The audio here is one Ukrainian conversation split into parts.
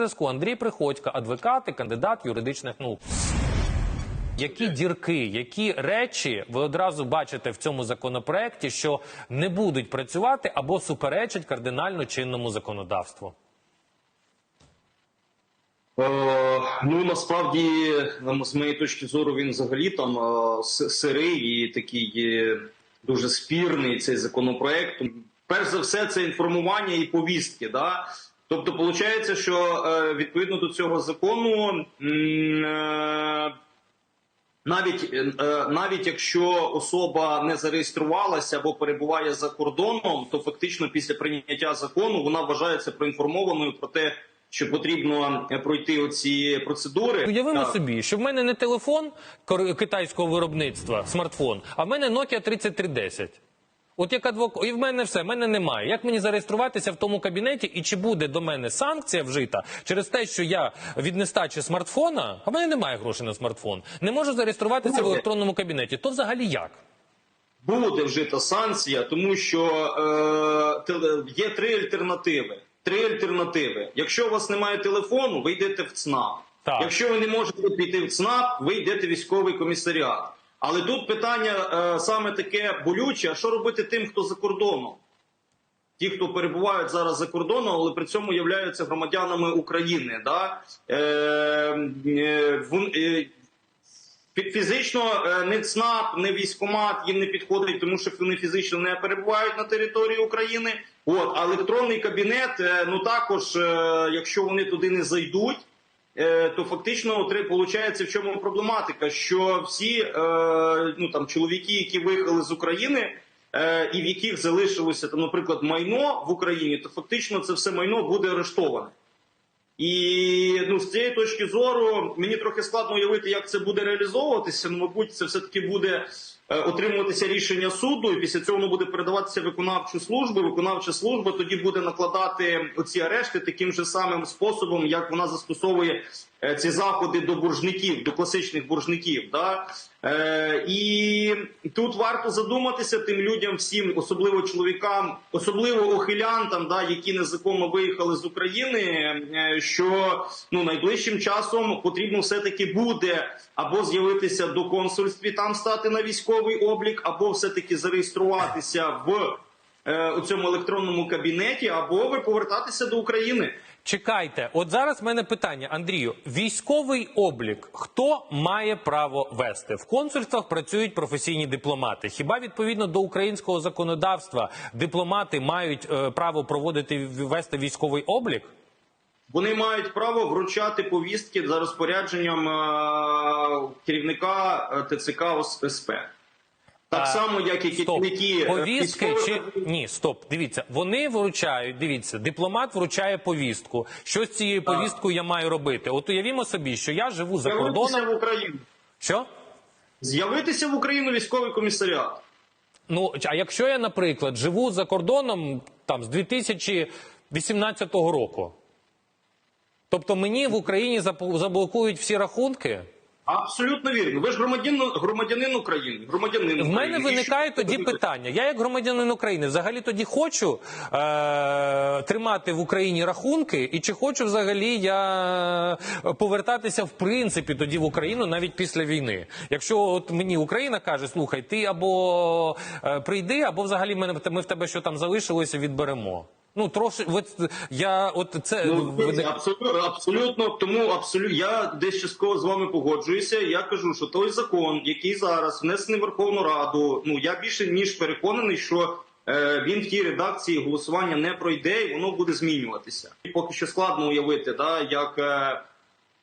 зв'язку Андрій Приходько, адвокат і кандидат юридичних наук. Які дірки, які речі ви одразу бачите в цьому законопроекті, що не будуть працювати або суперечать кардинально чинному законодавству? Е, ну насправді, з моєї точки зору, він взагалі там е, сирий і такий е, дуже спірний цей законопроект. Перш за все, це інформування і повістки. Да? Тобто, виходить, що е, відповідно до цього закону. е, навіть е, навіть якщо особа не зареєструвалася або перебуває за кордоном, то фактично після прийняття закону вона вважається проінформованою про те, що потрібно пройти оці процедури. Уявимо Так. собі, що в мене не телефон китайського виробництва, смартфон, а в мене Nokia 3310. От як адвокат, і в мене все, в мене немає. Як мені зареєструватися в тому кабінеті, і чи буде до мене санкція вжита через те, що я від нестачі смартфона, а в мене немає грошей на смартфон, не можу зареєструватися в електронному кабінеті. То взагалі як? буде вжита санкція, тому що е, є три альтернативи. Три альтернативи. Якщо у вас немає телефону, ви йдете в ЦНАП. Так. Якщо ви не можете піти в ЦНАП, ви йдете в військовий комісаріат. Але тут питання е, саме таке болюче: а що робити тим, хто за кордоном? Ті, хто перебувають зараз за кордоном, але при цьому являються громадянами України. Да? Е, е, вон- е, Фізично е, не ЦНАП, не військомат їм не підходить, тому що вони фізично не перебувають на території України. От а електронний кабінет, е, ну також, е, якщо вони туди не зайдуть, то фактично виходить, в чому проблематика, що всі е, ну там чоловіки, які виїхали з України. е, І в яких залишилося там, наприклад, майно в Україні, то фактично це все майно буде арештоване. І ну з цієї точки зору мені трохи складно уявити, як це буде реалізовуватися. Ну, мабуть, це все таки буде е, отримуватися рішення суду, і після цього воно буде передаватися виконавчу службу. Виконавча служба тоді буде накладати оці арешти таким же самим способом, як вона застосовує е, ці заходи до боржників, до класичних боржників. Да? Е, і тут варто задуматися тим людям, всім, особливо чоловікам, особливо охилянтам, да, які незаконно виїхали з України. е, Що ну найближчим часом потрібно все таки буде або з'явитися до консульстві, там стати на військовий облік, або все таки зареєструватися в е, у цьому електронному кабінеті, або ви повертатися до України. Чекайте, от зараз в мене питання, Андрію. Військовий облік хто має право вести? В консульствах працюють професійні дипломати. Хіба відповідно до українського законодавства дипломати мають е, право проводити вести військовий облік? Вони мають право вручати повістки за розпорядженням е, керівника е, ТЦК СП. Так само, як і Стоп. керівники е, повістки чи ні? Стоп, дивіться, вони вручають. Дивіться, дипломат вручає повістку. Що з цією Так. повісткою я маю робити? От уявімо собі, що я живу за з'явитися кордоном. в Україну. Що? З'явитися в Україну військовий комісаріат. Ну, а якщо я, наприклад, живу за кордоном там з 2018 року, тобто мені в Україні заблокують всі рахунки, Абсолютно вірно. Ви ж громадянин, громадянин України. Громадянин в мене України. Виникає тоді питання. Я, як громадянин України, взагалі тоді хочу е- тримати в Україні рахунки, і чи хочу взагалі я повертатися в принципі тоді в Україну навіть після війни. Якщо от мені Україна каже, слухай, ти або е, прийди, або взагалі ми, ми в тебе що там залишилося, відберемо. Ну трошки, от, я от це Ну, виник- абсолютно, абсолютно, тому абсолютно я десь частково з вами погоджуюся. Я кажу, що той закон, який зараз внесений в Верховну Раду, ну я більше ніж переконаний, що е, він в тій редакції голосування не пройде, і воно буде змінюватися. І поки що складно уявити, да, як е,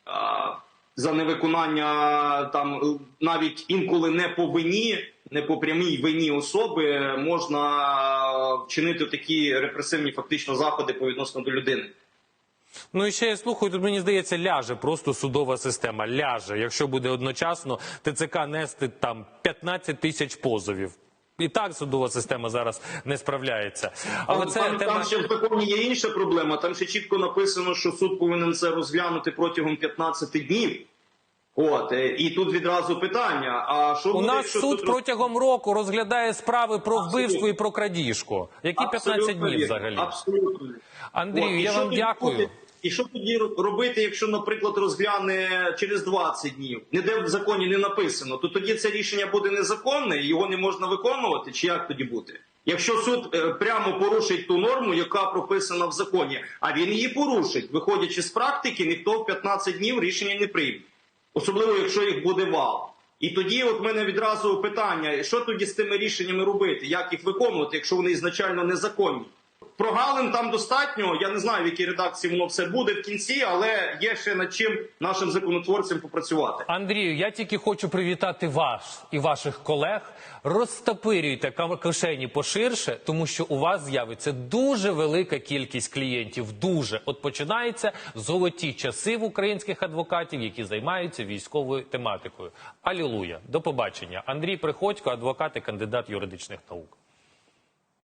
а, за невиконання там е, навіть інколи не по вині, не по прямій вині особи можна вчинити такі репресивні фактично заходи по відносно до людини. Ну і ще я слухаю, тут мені здається, ляже просто судова система. Ляже, якщо буде одночасно ТЦК нести там 15 тисяч позовів. І так судова система зараз не справляється. Але там, це там, тема. там ще в законі є інша проблема. Там ще чітко написано, що суд повинен це розглянути протягом 15 днів. От е, і тут відразу питання: а що У буде, нас якщо суд тут протягом року розглядає справи про Абсолютно. вбивство і про крадіжку. Які 15 Абсолютно днів вірно, взагалі? Абсолютно. Андрію, От, я вам дякую. буде? І що тоді робити, якщо, наприклад, розгляне через 20 днів? Ніде в законі не написано, то тоді це рішення буде незаконне, його не можна виконувати, чи як тоді бути? Якщо суд е, прямо порушить ту норму, яка прописана в законі, а він її порушить, виходячи з практики, ніхто в 15 днів рішення не прийме, особливо якщо їх буде вал. І тоді, от мене відразу питання: що тоді з тими рішеннями робити? Як їх виконувати, якщо вони ізначально незаконні? Прогалин там достатньо. Я не знаю, в якій редакції воно все буде в кінці, але є ще над чим нашим законотворцям попрацювати. Андрію, я тільки хочу привітати вас і ваших колег. Розтопирюйте кам- кишені поширше, тому що у вас з'явиться дуже велика кількість клієнтів. Дуже от починаються золоті часи в українських адвокатів, які займаються військовою тематикою. Алілуя! До побачення. Андрій Приходько, адвокат і кандидат юридичних наук.